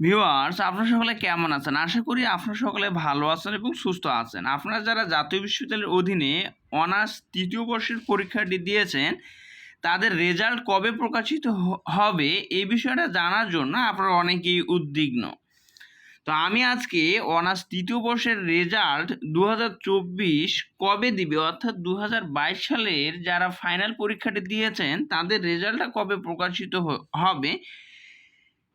Viewers আপনারা সকলে কেমন আছেন? আশা করি আপনারা সকলে ভালো আছেন এবং সুস্থ আছেন। আপনারা যারা জাতীয় বিশ্ববিদ্যালয়ের অধীনে অনার্স তৃতীয় বর্ষের পরীক্ষাটি দিয়েছেন, তাদের রেজাল্ট কবে প্রকাশিত হবে এই বিষয়টা জানার জন্য আপনারা অনেকেই উদ্বিগ্ন। তো আমি আজকে অনার্স তৃতীয় বর্ষের রেজাল্ট দু হাজার চব্বিশ কবে দিবে? অর্থাৎ দু হাজার বাইশ সালের যারা ফাইনাল পরীক্ষাটি দিয়েছেন, তাদের রেজাল্টটা কবে প্রকাশিত হবে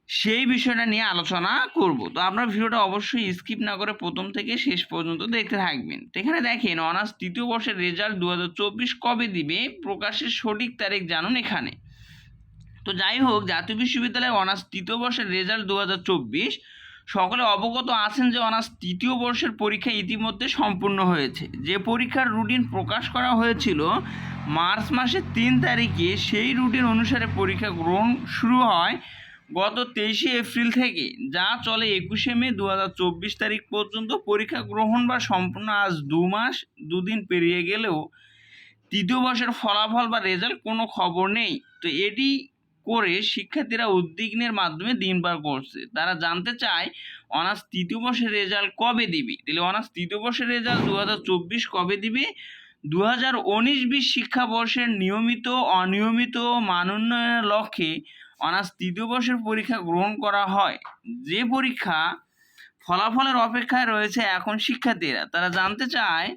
সেই বিষয়টা নিয়ে আলোচনা করব। তো আপনার ভিডিওটা অবশ্যই স্কিপ না করে প্রথম থেকে শেষ পর্যন্ত দেখতে থাকবেন। এখানে দেখেন, অনার্স তৃতীয় বর্ষের রেজাল্ট দু হাজার চব্বিশ কবে দিবে? প্রকাশের সঠিক তারিখ জানুন এখানে। তো যাই হোক, জাতীয় বিশ্ববিদ্যালয়ের অনার্স তৃতীয় বর্ষের রেজাল্ট দু হাজার চব্বিশ। সকলে অবগত আছেন যে অনার্স তৃতীয় বর্ষের পরীক্ষা ইতিমধ্যে সম্পূর্ণ হয়েছে। যে পরীক্ষার রুটিন প্রকাশ করা হয়েছিল, মার্চ মাসের তিন তারিখে সেই রুটিন অনুসারে পরীক্ষা গ্রহণ শুরু হয় গত তেইশে এপ্রিল থেকে যা চলে একুশে মে দু হাজার চব্বিশ তারিখ পর্যন্ত পরীক্ষা গ্রহণ বা সম্পূর্ণ আজ দু মাস, দুদিন পেরিয়ে গেলেও তৃতীয় বর্ষের ফলাফল বা রেজাল্ট কোনো খবর নেই। তো এটি করে শিক্ষার্থীরা উদ্বিগ্নের মাধ্যমে দিন পার করছে। তারা জানতে চায়, অনার্স তৃতীয় বর্ষের রেজাল্ট কবে দিবে? তাহলে অনার্স তৃতীয় বর্ষের রেজাল্ট দু হাজার চব্বিশ কবে দিবে? দু হাজার উনিশ বিশ শিক্ষাবর্ষের নিয়মিত, অনিয়মিত, মান উন্নয়নের লক্ষ্যে অনার্স তৃতীয় বর্ষের পরীক্ষা গ্রহণ করা হয়। যে পরীক্ষা ফলাফলের অপেক্ষায় রয়েছে এখন শিক্ষার্থীরা, তারা জানতে চায়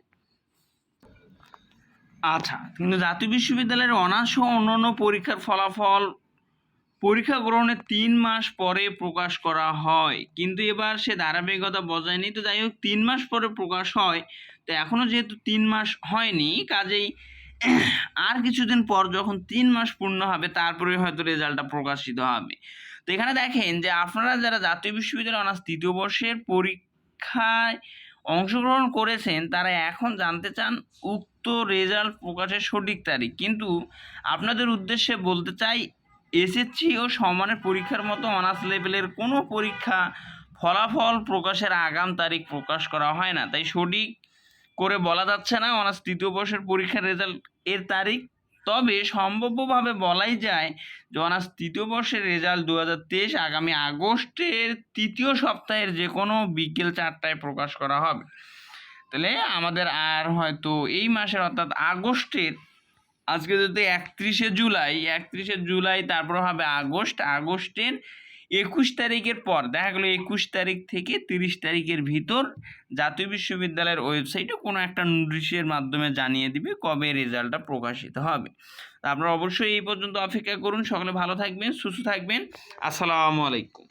আচ্ছা কিন্তু জাতীয় বিশ্ববিদ্যালয়ের অনার্স ও অন্যান্য পরীক্ষার ফলাফল পরীক্ষা গ্রহণের তিন মাস পরে প্রকাশ করা হয়। কিন্তু এবার সে ধারাবাহিকতা বজায় নেই। তো যাই হোক, তিন মাস পরে প্রকাশ হয়। তো এখনও যেহেতু তিন মাস হয়নি, কাজেই আর কিছুদিন পর যখন তিন মাস পূর্ণ হবে তারপরে হয়তো রেজাল্টটা প্রকাশিত হবে। তো এখানে দেখেন যে আপনারা যারা জাতীয় বিশ্ববিদ্যালয় অনার্স তৃতীয় বর্ষের পরীক্ষায় অংশগ্রহণ করেছেন, তারা এখন জানতে চান উক্ত রেজাল্ট প্রকাশের সঠিক তারিখ। কিন্তু আপনাদের উদ্দেশ্যে বলতে চাই এসএসসি ও সমানের পরীক্ষার মতো অনার্স লেভেলের কোনো পরীক্ষা ফলাফল প্রকাশের আগাম তারিখ প্রকাশ করা হয় না। তাই সঠিক করে বলা যাচ্ছে না অনার্স তৃতীয় বর্ষের পরীক্ষার রেজাল্ট এর তারিখ। তবে সম্ভাব্যভাবে বলাই যায় যে অনার্স তৃতীয় বর্ষের রেজাল্ট দু হাজার তেইশ আগামী আগস্টের তৃতীয় সপ্তাহের যে কোনো বিকেল চারটায় প্রকাশ করা হবে। তাহলে আমাদের আর হয়তো এই মাসের অর্থাৎ আগস্টের, আজকে যদি একত্রিশে জুলাই একত্রিশে জুলাই তারপর হবে আগস্ট, আগস্টের একুশ তারিখের পর, দেখা গেলো একুশ তারিখ থেকে তিরিশ তারিখের ভিতর জাতীয় বিশ্ববিদ্যালয়ের ওয়েবসাইটে কোনো একটা নোটিশের মাধ্যমে জানিয়ে দিবে কবে রেজাল্টটা প্রকাশিত হবে। তা আপনারা অবশ্যই এই পর্যন্ত অপেক্ষা করুন। সকলে ভালো থাকবেন, সুস্থ থাকবেন। আসসালামু আলাইকুম।